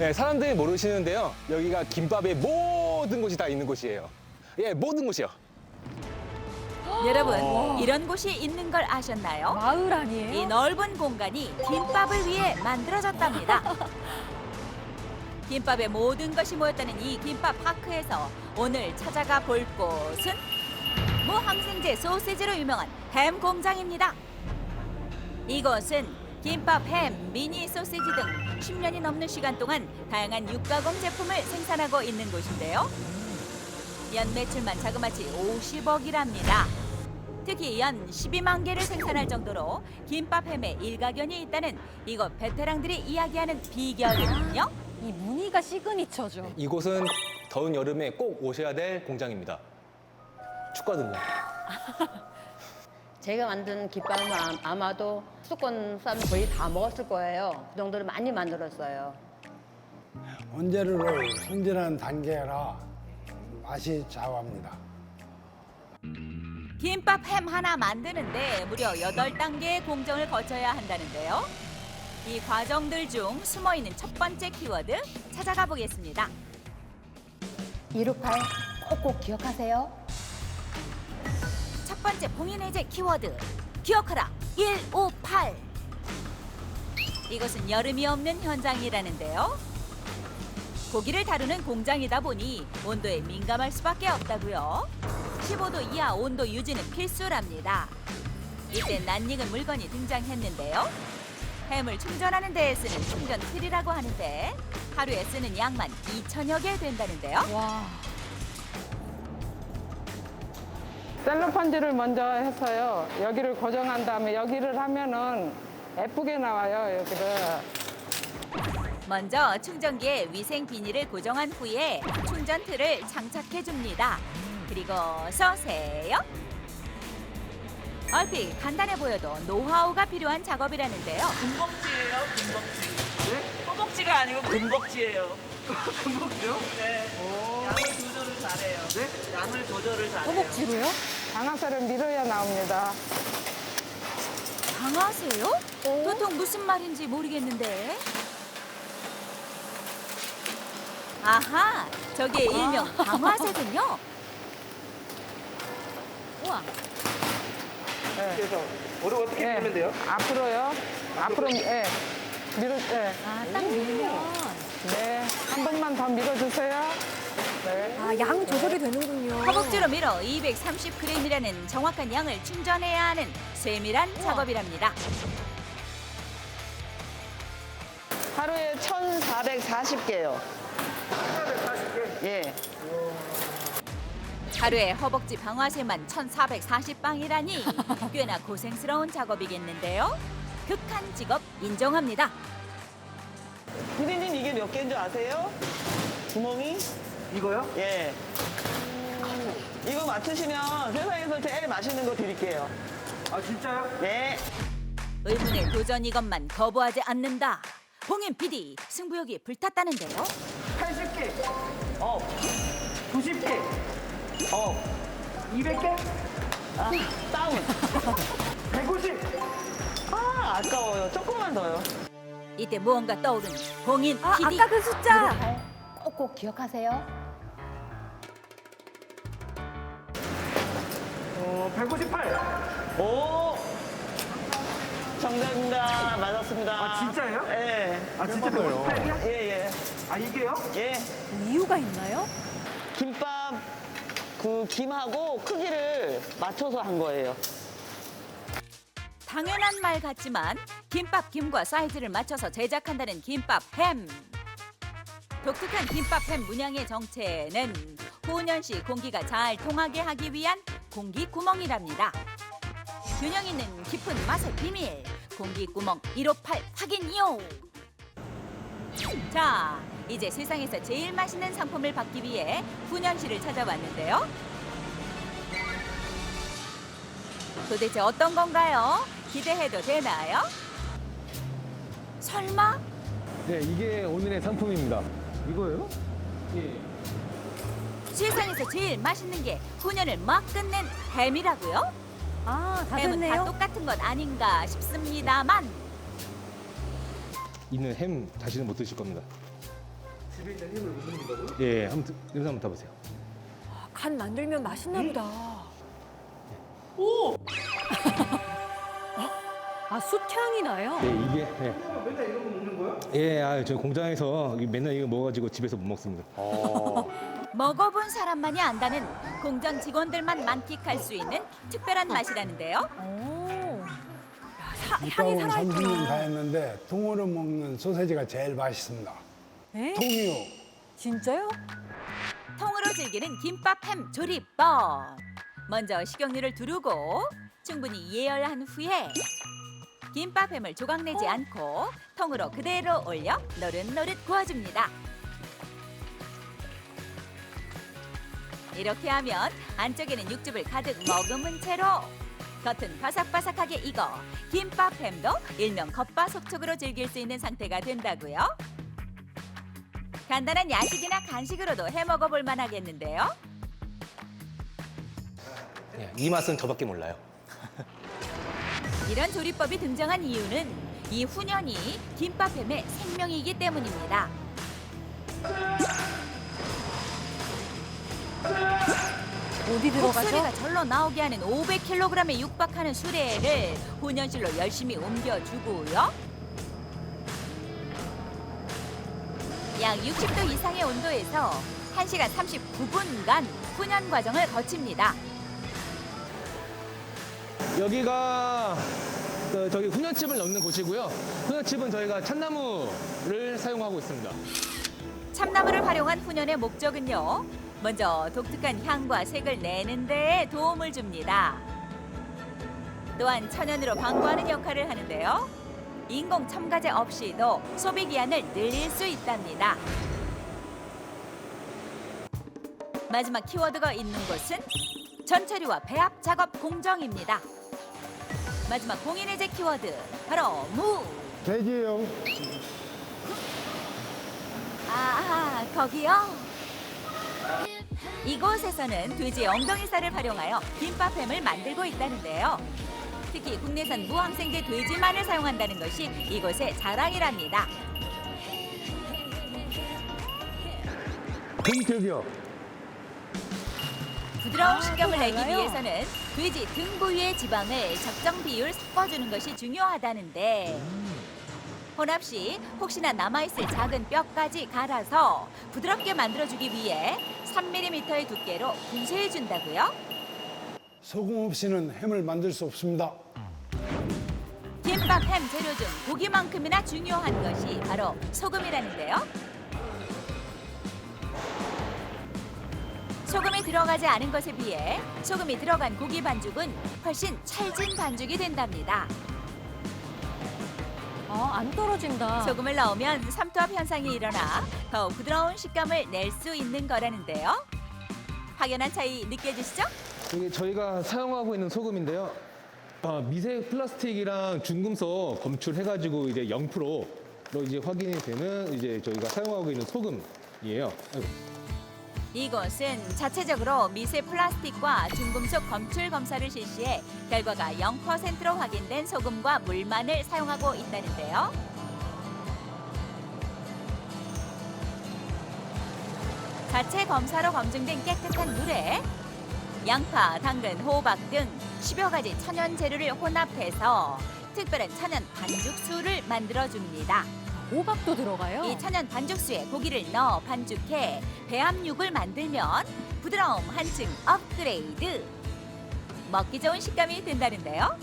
네, 사람들이 모르시는데요. 여기가 김밥의 모든 곳이 다 있는 곳이에요. 예, 모든 곳이요. 여러분, 이런 곳이 있는 걸 아셨나요? 마을 이 아니에요? 넓은 공간이 김밥을 위해 만들어졌답니다. 김밥의 모든 것이 모였다는 이 김밥 파크에서 오늘 찾아가 볼 곳은 무항생제 소시지로 유명한 햄 공장입니다. 이곳은 김밥, 햄, 미니 소시지 등 10년이 넘는 시간 동안 다양한 육가공 제품을 생산하고 있는 곳인데요. 연 매출만 자그마치 50억이랍니다. 특히 연 12만 개를 생산할 정도로 김밥 햄에 일가견이 있다는 이곳 베테랑들이 이야기하는 비결은요? 이 무늬가 시그니처죠. 이곳은 더운 여름에 꼭 오셔야 될 공장입니다. 춥거든요. 제가 만든 김밥은 아- 아마도 수도권 사람 거의 다 먹었을 거예요. 그 정도로 많이 만들었어요. 원재료를 손질하는 단계라 맛이 좌우합니다. 김밥 햄 하나 만드는데 무려 8단계의 공정을 거쳐야 한다는데요. 이 과정들 중 숨어 있는 첫 번째 키워드 찾아가 보겠습니다. 158 꼭꼭 기억하세요. 첫 번째 봉인 해제 키워드. 기억하라. 158 이것은 여름이 없는 현장이라는데요. 고기를 다루는 공장이다 보니 온도에 민감할 수밖에 없다고요. 15도 이하 온도 유지는 필수랍니다. 이때 낯익은 물건이 등장했는데요. 햄을 충전하는 데에 쓰는 충전 틀이라고 하는데 하루에 쓰는 양만 2천여 개 된다는데요. 와. 셀로판지를 먼저 해서요. 여기를 고정한 다음에 여기를 하면은 예쁘게 나와요. 여기를. 먼저 충전기에 위생 비닐을 고정한 후에 충전 틀을 장착해 줍니다. 그리고 서세요. 얼핏 간단해 보여도 노하우가 필요한 작업이라는데요. 금벅지예요, 금벅지. 네? 허벅지가 아니고 금벅지예요. 금벅지요? 네. 양을 조절을 잘해요. 네? 양을 조절을 잘해요. 허벅지로요? 장화살을 밀어야 나옵니다. 강하세요? 도통 무슨 말인지 모르겠는데. 아하, 저게 일명 강화세군요. 우와, 그래서 머리 어떻게 예. 밀면 돼요? 앞으로요. 앞으로 예. 밀어 예. 아, 딱 밀면. 네. 한 번만 더 밀어 주세요. 네. 아, 양 조절이 되는군요. 허벅지로 밀어 230g이라는 정확한 양을 충전해야 하는 세밀한 작업이랍니다. 하루에 1,440개요. 1,440개? 예. 하루에 허벅지 방아쇠만 1,440방이라니 꽤나 고생스러운 작업이겠는데요. 극한 직업 인정합니다. 피디님 이게 몇 개인 줄 아세요? 구멍이? 이거요? 예. 이거 맞추시면 세상에서 제일 맛있는 거 드릴게요. 아, 진짜요? 네. 의문의 도전 이것만 거부하지 않는다. 봉인 PD 승부욕이 불탔다는데요. 80개. 어. 90개. 어. 200개? 아, 다운. 150. 아, 아까워요. 조금만 더요. 이때 무언가 떠오른 봉인 아, PD. 아까 그 숫자. 158 꼭꼭 기억하세요. 어, 158. 오. 정답입니다. 맞았습니다. 아, 진짜예요? 예. 아 진짜 158이야? 예, 예. 아 이게요? 예. 이유가 있나요? 김밥 그 김하고 크기를 맞춰서 한 거예요. 당연한 말 같지만 김밥 김과 사이즈를 맞춰서 제작한다는 김밥 햄. 독특한 김밥 햄 문양의 정체는 후년시 공기가 잘 통하게 하기 위한 공기 구멍이랍니다. 균형 있는 깊은 맛의 비밀 공기 구멍 158 확인요. 자, 이제 세상에서 제일 맛있는 상품을 받기 위해 후년시를 찾아왔는데요. 도대체 어떤 건가요? 기대해도 되나요? 설마? 네, 이게 오늘의 상품입니다. 이거예요? 세상에서 제일 맛있는 게 후년을 막 끝낸 햄이라고요? 아, 다 햄은 다 됐네요. 똑같은 건 아닌가 싶습니다만 있는 햄 다시는 못 드실 겁니다. 집에 있는 햄을 못 먹는다고요? 예, 한번 드- 냄새 한번 맡아보세요. 간 만들면 맛있나 보다. 아, 숯향이 나요? 예, 이게 예. 맨날 이런 거 먹는 거야? 예, 아, 저희 공장에서 맨날 이거 먹어가지고 집에서 못 먹습니다. 먹어본 사람만이 안다는 공장 직원들만 만끽할 수 있는 특별한 맛이라는데요. 오. 야, 사, 향이 김밥은 30년 다 살아있구나. 했는데 통으로 먹는 소세지가 제일 맛있습니다. 에? 통이요. 진짜요? 통으로 즐기는 김밥 햄 조리법. 먼저 식용유를 두르고 충분히 예열한 후에 김밥 햄을 조각내지 않고 통으로 그대로 올려 노릇노릇 구워줍니다. 이렇게 하면 안쪽에는 육즙을 가득 머금은 채로 겉은 바삭바삭하게 익어 김밥 햄도 일명 겉바속촉으로 즐길 수 있는 상태가 된다고요. 간단한 야식이나 간식으로도 해 먹어볼 만하겠는데요. 예, 이 맛은 저밖에 몰라요. 이런 조리법이 등장한 이유는 이 훈연이 김밥 햄의 생명이기 때문입니다. 어디 들어가죠? 목소리가 절로 나오게 하는 500kg에 육박하는 수레를 훈연실로 열심히 옮겨주고요. 약 60도 이상의 온도에서 1시간 39분간 훈연 과정을 거칩니다. 여기가 그 저기 훈연칩을 넣는 곳이고요. 훈연칩은 저희가 참나무를 사용하고 있습니다. 참나무를 활용한 훈연의 목적은요. 먼저 독특한 향과 색을 내는 데 도움을 줍니다. 또한 천연으로 방부하는 역할을 하는데요. 인공 첨가제 없이도 소비 기한을 늘릴 수 있답니다. 마지막 키워드가 있는 곳은 전처리와 배합 작업 공정입니다. 마지막 공인해제 키워드 바로 무. 돼지요. 아, 거기요? 이곳에서는 돼지 엉덩이살을 활용하여 김밥햄을 만들고 있다는데요. 특히 국내산 무항생제 돼지만을 사용한다는 것이 이곳의 자랑이랍니다. 금격이요. 부드러운 아, 식감을 또 내기? 위해서는 돼지 등 부위의 지방을 적정 비율 섞어주는 것이 중요하다는데 혼합 시 혹시나 남아있을 작은 뼈까지 갈아서 부드럽게 만들어주기 위해 3mm의 두께로 분쇄해 준다고요? 소금 없이는 햄을 만들 수 없습니다. 김밥 햄 재료 중 고기만큼이나 중요한 것이 바로 소금이라는데요. 소금이 들어가지 않은 것에 비해 소금이 들어간 고기 반죽은 훨씬 찰진 반죽이 된답니다. 아, 안 떨어진다. 소금을 넣으면 삼투압 현상이 일어나 더욱 부드러운 식감을 낼 수 있는 거라는데요. 확연한 차이 느껴지시죠? 이게 저희가 사용하고 있는 소금인데요. 아, 미세 플라스틱이랑 중금속 검출해가지고 이제 0%로 이제 확인이 되는 이제 저희가 사용하고 있는 소금이에요. 아이고. 이곳은 자체적으로 미세 플라스틱과 중금속 검출 검사를 실시해 결과가 0%로 확인된 소금과 물만을 사용하고 있다는데요. 자체 검사로 검증된 깨끗한 물에 양파, 당근, 호박 등 10여 가지 천연 재료를 혼합해서 특별한 천연 반죽수를 만들어줍니다. 호박도 들어가요? 이 천연 반죽수에 고기를 넣어 반죽해 배합육을 만들면 부드러움 한층 업그레이드. 먹기 좋은 식감이 된다는데요.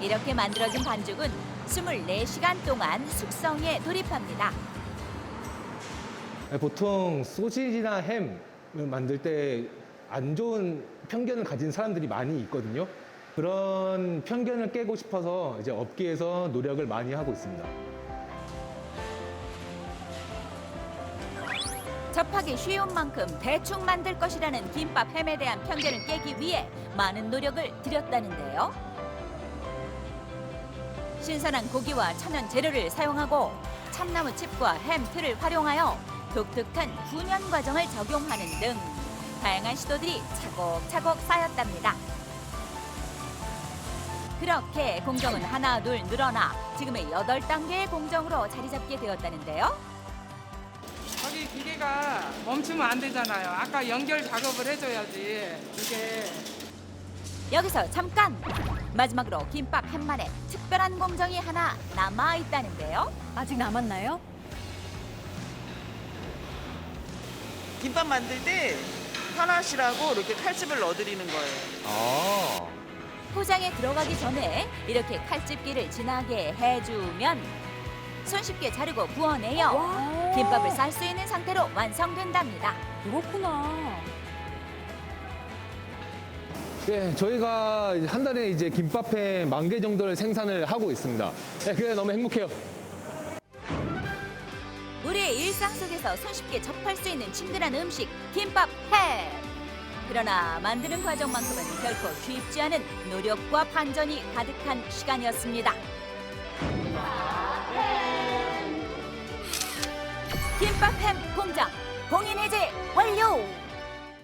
이렇게 만들어진 반죽은 24시간 동안 숙성에 돌입합니다. 네, 보통 소시지나 햄을 만들 때 안 좋은 편견을 가진 사람들이 많이 있거든요. 그런 편견을 깨고 싶어서 이제 업계에서 노력을 많이 하고 있습니다. 접하기 쉬운 만큼 대충 만들 것이라는 김밥 햄에 대한 편견을 깨기 위해 많은 노력을 들였다는데요. 신선한 고기와 천연 재료를 사용하고 참나무 칩과 햄 틀을 활용하여 독특한 분연 과정을 적용하는 등 다양한 시도들이 차곡차곡 쌓였답니다. 그렇게 공정은 하나 둘 늘어나 지금의 여덟 단계의 공정으로 자리 잡게 되었다는데요. 저기 기계가 멈추면 안 되잖아요. 아까 연결 작업을 해줘야지. 이게 여기서 잠깐! 마지막으로 김밥 햄만의 특별한 공정이 하나 남아 있다는데요. 아직 남았나요? 김밥 만들 때 하나씩하고 이렇게 칼집을 넣어드리는 거예요. 아. 포장에 들어가기 전에 이렇게 칼집기를 지나게 해주면 손쉽게 자르고 구워내요. 와. 김밥을 쌀 수 있는 상태로 완성된답니다. 그렇구나. 예, 저희가 이제 한 달에 이제 김밥회 만 개 정도를 생산을 하고 있습니다. 예, 그래 너무 행복해요. 우리의 일상 속에서 손쉽게 접할 수 있는 친근한 음식 김밥 햄. 그러나 만드는 과정만큼은 결코 쉽지 않은 노력과 반전이 가득한 시간이었습니다. 김밥 햄 공장 공인 해제 완료!